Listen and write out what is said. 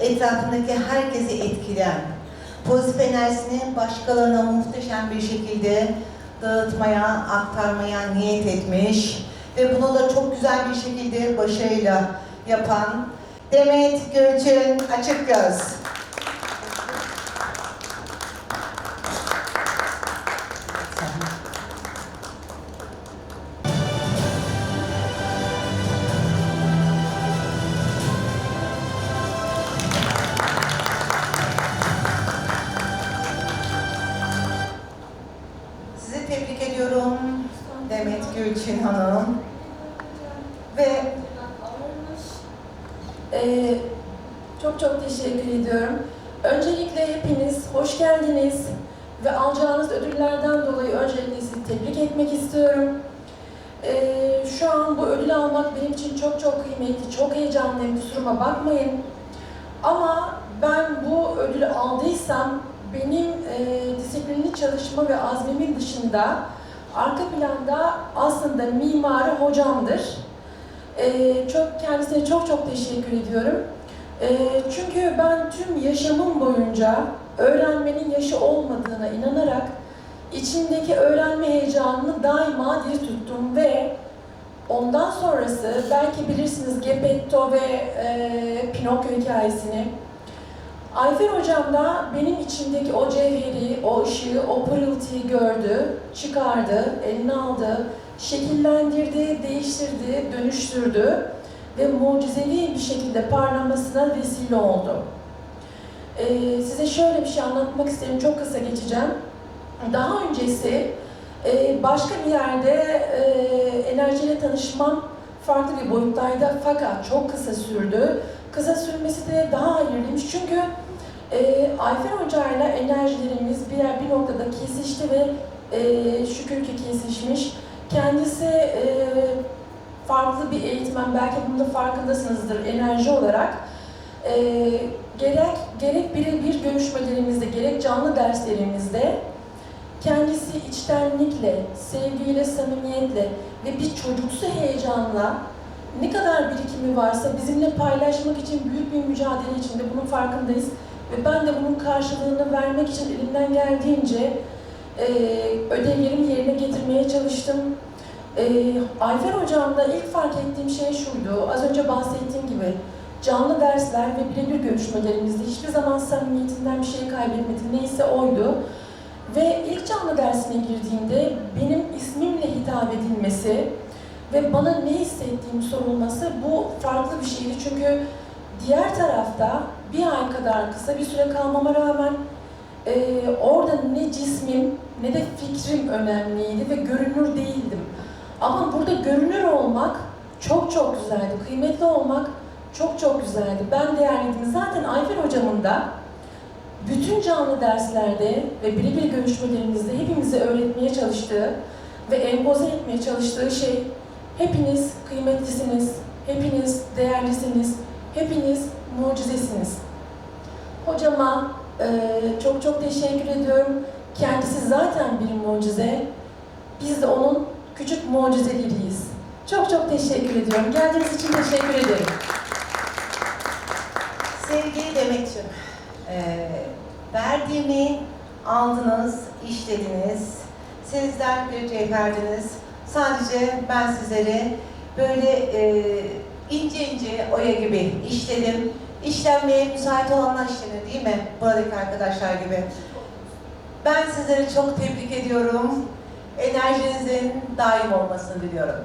etrafındaki herkesi etkileyen, pozitif enerjisini başkalarına muhteşem bir şekilde dağıtmaya, aktarmaya niyet etmiş ve bunu da çok güzel bir şekilde başarıyla yapan Demet Gülçin Açıkgöz. Gülçin Hanım. Ve Ee, çok çok teşekkür ediyorum. Öncelikle hepiniz hoş geldiniz ve alacağınız ödüllerden dolayı öncelikle sizi tebrik etmek istiyorum. Ee, şu an bu ödülü almak benim için çok çok kıymetli, çok heyecanlıyım, kusuruma bakmayın. Ama ben bu ödülü aldıysam benim e, disiplinli çalışma ve azmimin dışında arka planda aslında mimarı hocamdır. Ee, çok kendisine çok çok teşekkür ediyorum. Ee, çünkü ben tüm yaşamım boyunca öğrenmenin yaşı olmadığına inanarak içimdeki öğrenme heyecanını daima diri tuttum ve ondan sonrası belki bilirsiniz Geppetto ve e, Pinokyo hikayesini. Ayfer hocam da benim içimdeki o cevheri, o ışığı, o pırıltıyı gördü, çıkardı, eline aldı, şekillendirdi, değiştirdi, dönüştürdü ve mucizevi bir şekilde parlamasına vesile oldu. Ee, size şöyle bir şey anlatmak isterim, çok kısa geçeceğim. Daha öncesi e, başka bir yerde e, enerjiyle tanışmam farklı bir boyuttaydı fakat çok kısa sürdü. Kısa sürmesi de daha hayırlıymış çünkü e, Ayfer Hoca'yla enerjilerimiz bir bir noktada kesişti ve e, şükür ki kesişmiş. Kendisi e, farklı bir eğitmen, belki bunun da farkındasınızdır enerji olarak. E, gerek gerek birebir görüşmelerimizde, gerek canlı derslerimizde kendisi içtenlikle, sevgiyle, samimiyetle ve bir çocuksu heyecanla ne kadar birikimi varsa bizimle paylaşmak için büyük bir mücadele içinde bunun farkındayız. Ve ben de bunun karşılığını vermek için elimden geldiğince e, ödevlerimi yerine getirmeye çalıştım. E, Ayfer Hocam'da ilk fark ettiğim şey şuydu, az önce bahsettiğim gibi canlı dersler ve birebir görüşmelerimizde hiçbir zaman samimiyetinden bir şey kaybetmedim. Neyse oydu. Ve ilk canlı dersine girdiğimde benim ismimle hitap edilmesi ve bana ne hissettiğim sorulması bu farklı bir şeydi. Çünkü diğer tarafta kadar kısa bir süre kalmama rağmen e, orada ne cismim ne de fikrim önemliydi ve görünür değildim. Ama burada görünür olmak çok çok güzeldi. Kıymetli olmak çok çok güzeldi. Ben değerliydim. Zaten Ayfer hocamın da bütün canlı derslerde ve birebir görüşmelerimizde hepimize öğretmeye çalıştığı ve empoze etmeye çalıştığı şey hepiniz kıymetlisiniz, hepiniz değerlisiniz, hepiniz mucizesiniz. Hocama e, çok çok teşekkür ediyorum. Kendisi zaten bir mucize. Biz de onun küçük mucizeleriyiz. Çok çok teşekkür ediyorum. Geldiğiniz için teşekkür ederim. sevgili Demet'ciğim, eee verdiğimi aldınız, işlediniz. Sizler bir cevherdiniz. Sadece ben sizleri böyle eee, ince ince oya gibi işledim. İşlenmeye müsait olanlar işlenir değil mi? Buradaki arkadaşlar gibi. Ben sizleri çok tebrik ediyorum. Enerjinizin daim olmasını diliyorum.